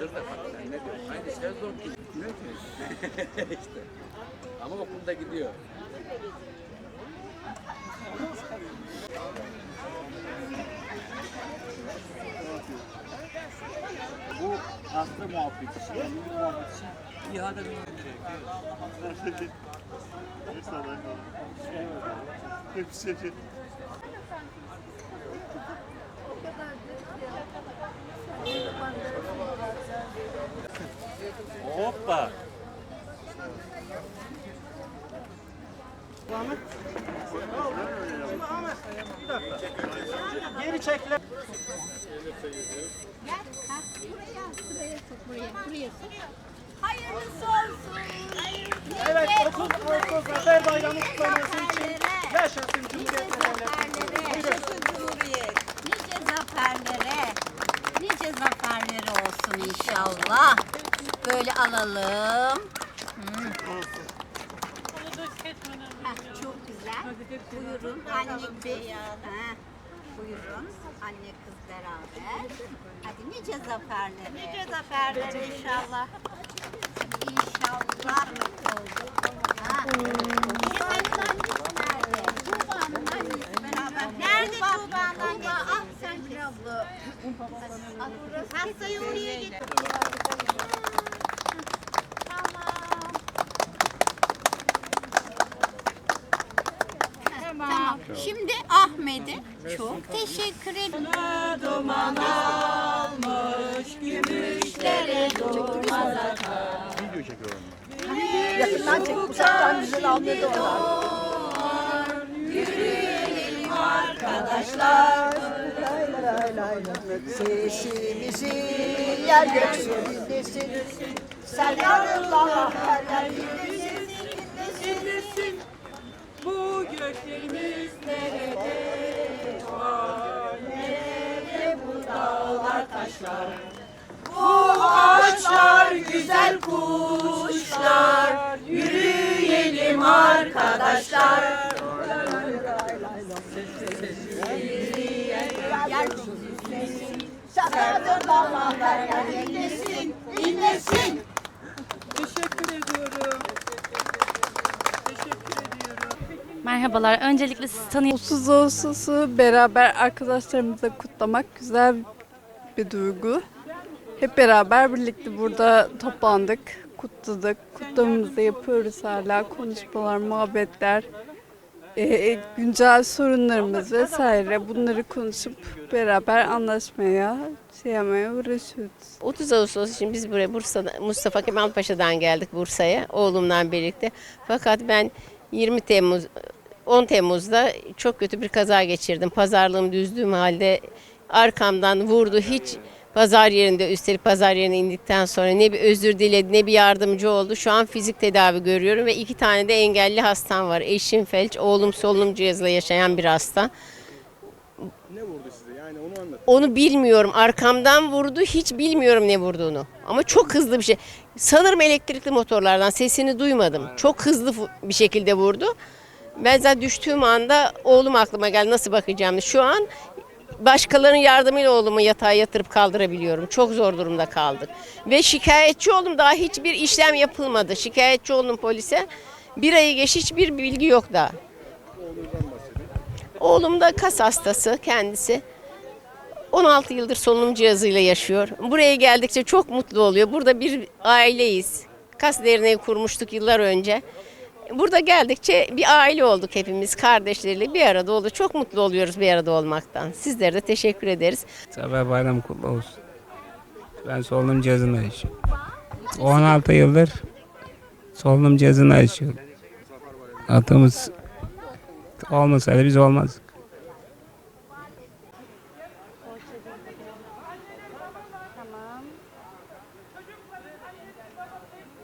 Dur da bak sen ne diyorsun? Aynı şezlong gibi. Ne diyorsun? işte. Ama okulda gidiyor. Bu hasta muhabbeti yani bu muhabbet için ihale vermem gerekiyor. Hepsi Hoppa. Geri çekle. Gel. Ha, buraya, sıraya sok, buraya, buraya sok. Hayırlısı olsun. Evet 30 Ağustos Zafer Bayramı kutlaması için yaşasın Cumhuriyet Devleti. Yaşasın Cumhuriyet. Nice zaferlere, nice zaferleri olsun inşallah. Böyle alalım. Çok güzel. Buyurun anne kız. Ha, Buyurun anne kız beraber. Hadi nice zaferlere. Nice zaferlere inşallah. İnşallah oldu. Ha. Hastayı oraya getir. Tamam. Tamam. Şimdi Ahmet'e çok teşekkür ederim. Duman almış gümüşlere durmaz Yakından çek, uzaktan güzel almıyor da arkadaşlar. Sesimizi yer göksü dinlesin. Sen yanımda her yer dinlesin. Bu göklerimiz nerede var? Nerede bu dağlar taşlar? Bu ağaçlar güzel kuşlar. Yürüyelim arkadaşlar. Yer dinlesin. Sen yanımda her yer dinlesin. Dinlesin. Merhabalar. Öncelikle sizi tanıyayım. 30 Ağustos'u beraber arkadaşlarımızla kutlamak güzel bir duygu. Hep beraber birlikte burada toplandık, kutladık. Kutlamamızı yapıyoruz hala. Konuşmalar, muhabbetler, e, güncel sorunlarımız vesaire bunları konuşup beraber anlaşmaya, şey yapmaya uğraşıyoruz. 30 Ağustos için biz buraya Bursa'da Mustafa Kemal Paşa'dan geldik Bursa'ya oğlumla birlikte. Fakat ben 20 Temmuz 10 Temmuz'da çok kötü bir kaza geçirdim. Pazarlığım düzdüğüm halde arkamdan vurdu. Hiç pazar yerinde üstelik pazar yerine indikten sonra ne bir özür diledi ne bir yardımcı oldu. Şu an fizik tedavi görüyorum ve iki tane de engelli hastam var. Eşim felç, oğlum solunum cihazıyla yaşayan bir hasta. Ne vurdu size? Yani onu anlat. Onu bilmiyorum. Arkamdan vurdu. Hiç bilmiyorum ne vurduğunu. Ama çok hızlı bir şey. Sanırım elektrikli motorlardan sesini duymadım. Çok hızlı bir şekilde vurdu. Ben zaten düştüğüm anda oğlum aklıma geldi nasıl bakacağım. Şu an başkalarının yardımıyla oğlumu yatağa yatırıp kaldırabiliyorum. Çok zor durumda kaldık. Ve şikayetçi oldum. Daha hiçbir işlem yapılmadı. Şikayetçi oldum polise. Bir ayı geç hiçbir bilgi yok daha. Oğlum da kas hastası kendisi. 16 yıldır solunum cihazıyla yaşıyor. Buraya geldikçe çok mutlu oluyor. Burada bir aileyiz. Kas derneği kurmuştuk yıllar önce. Burada geldikçe bir aile olduk hepimiz kardeşleriyle bir arada olduk. Çok mutlu oluyoruz bir arada olmaktan. Sizlere de teşekkür ederiz. Zafer Bayramı kutlu olsun. Ben solunum cihazında yaşıyorum. 16 yıldır solunum cihazında yaşıyorum. Atımız olmasaydı biz olmazdık.